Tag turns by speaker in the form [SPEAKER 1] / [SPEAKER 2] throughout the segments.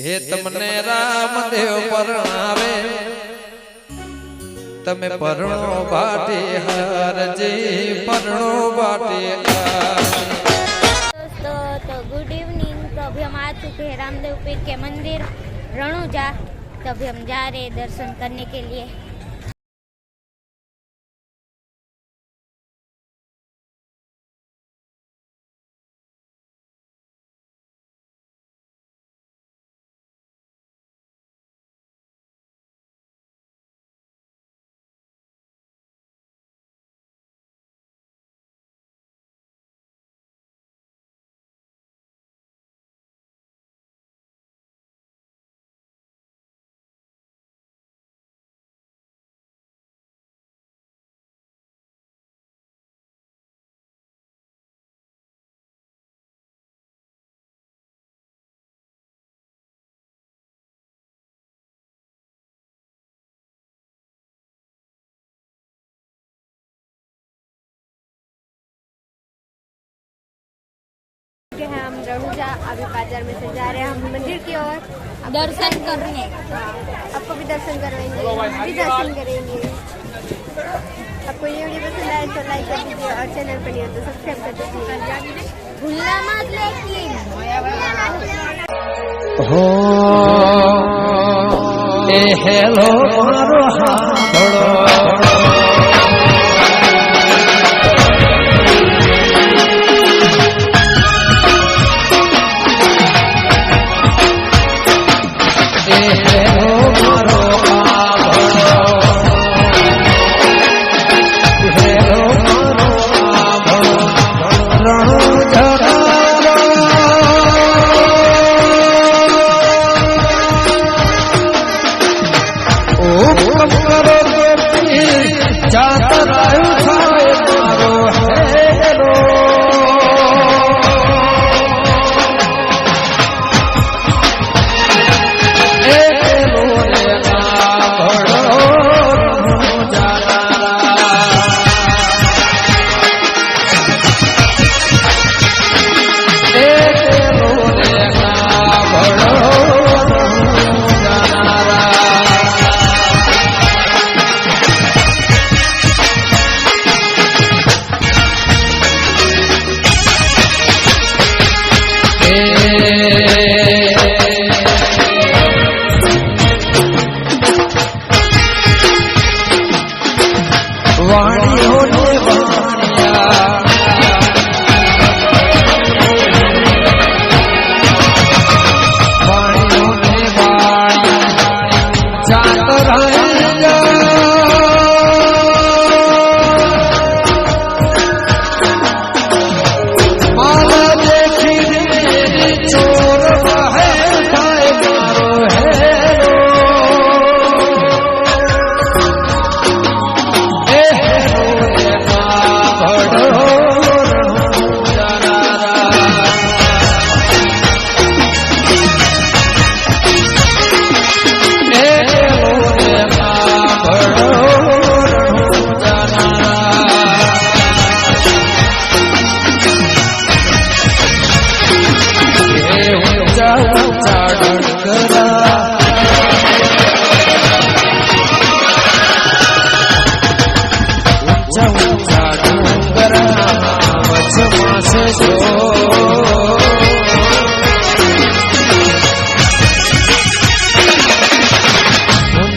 [SPEAKER 1] હે તમને રામદેવ પરણાવે તમે પરણો બાટી હારજી પરણો બાટી હારજી
[SPEAKER 2] दोस्तों तो गुड इवनिंग तो अभी हम आ चुके हैं रामदेव पीर के मंदिर रणुजा तो अभी हम जा रहे हैं दर्शन करने के लिए
[SPEAKER 3] चुके हैं हम रहूजा अभी बाज़ार में से जा रहे हैं हम मंदिर की ओर।
[SPEAKER 2] दर्शन कर रहे हैं।
[SPEAKER 3] हाँ, आपको भी दर्शन करवाएँगे भी दर्शन करेंगे। आपको ये वीडियो पसंद आए तो लाइक कर दीजिए और चैनल पर नहीं हो तो सब्सक्राइब कर दीजिए।
[SPEAKER 2] भूलना मत लेकिन
[SPEAKER 1] हेलो हो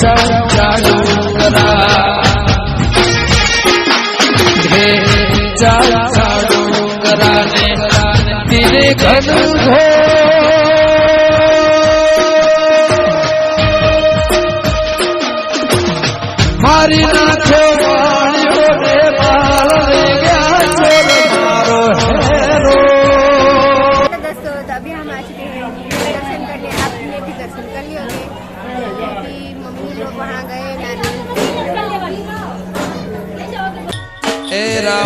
[SPEAKER 1] ચર્ચા ચાલુ કરા ચાલુ કરા ને તીરે ઘર ઘોર এরা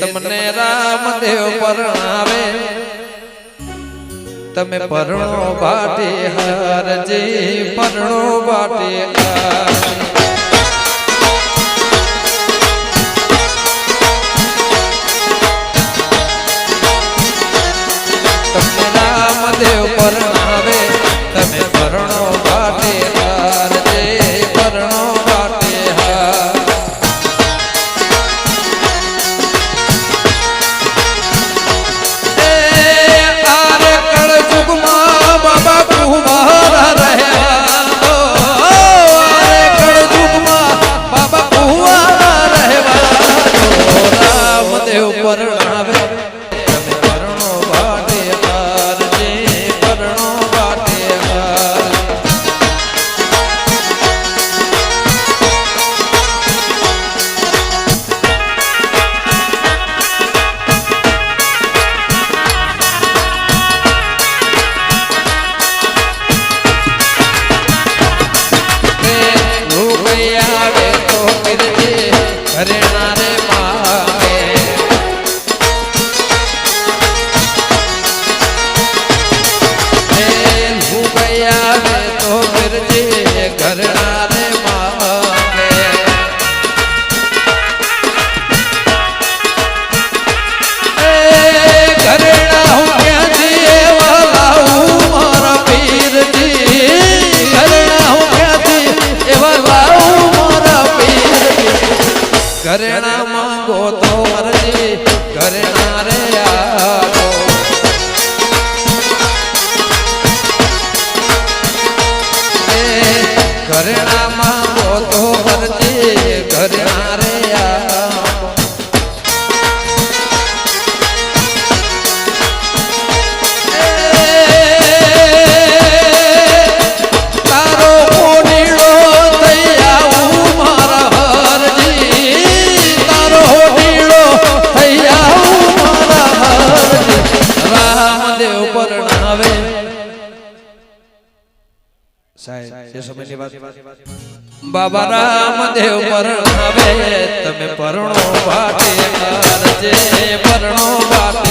[SPEAKER 1] તમને રામદેવ પરણાવે. તમે પરણો બાટે હરજી પરણો બાટે હરજી. દેવ પર ઘરેણા માંગો તો મરજી ઘરેણા તે સમયની વાત. બાબા રામદેવ પરણાવે તમે પરણો વાટે પરણો વાટે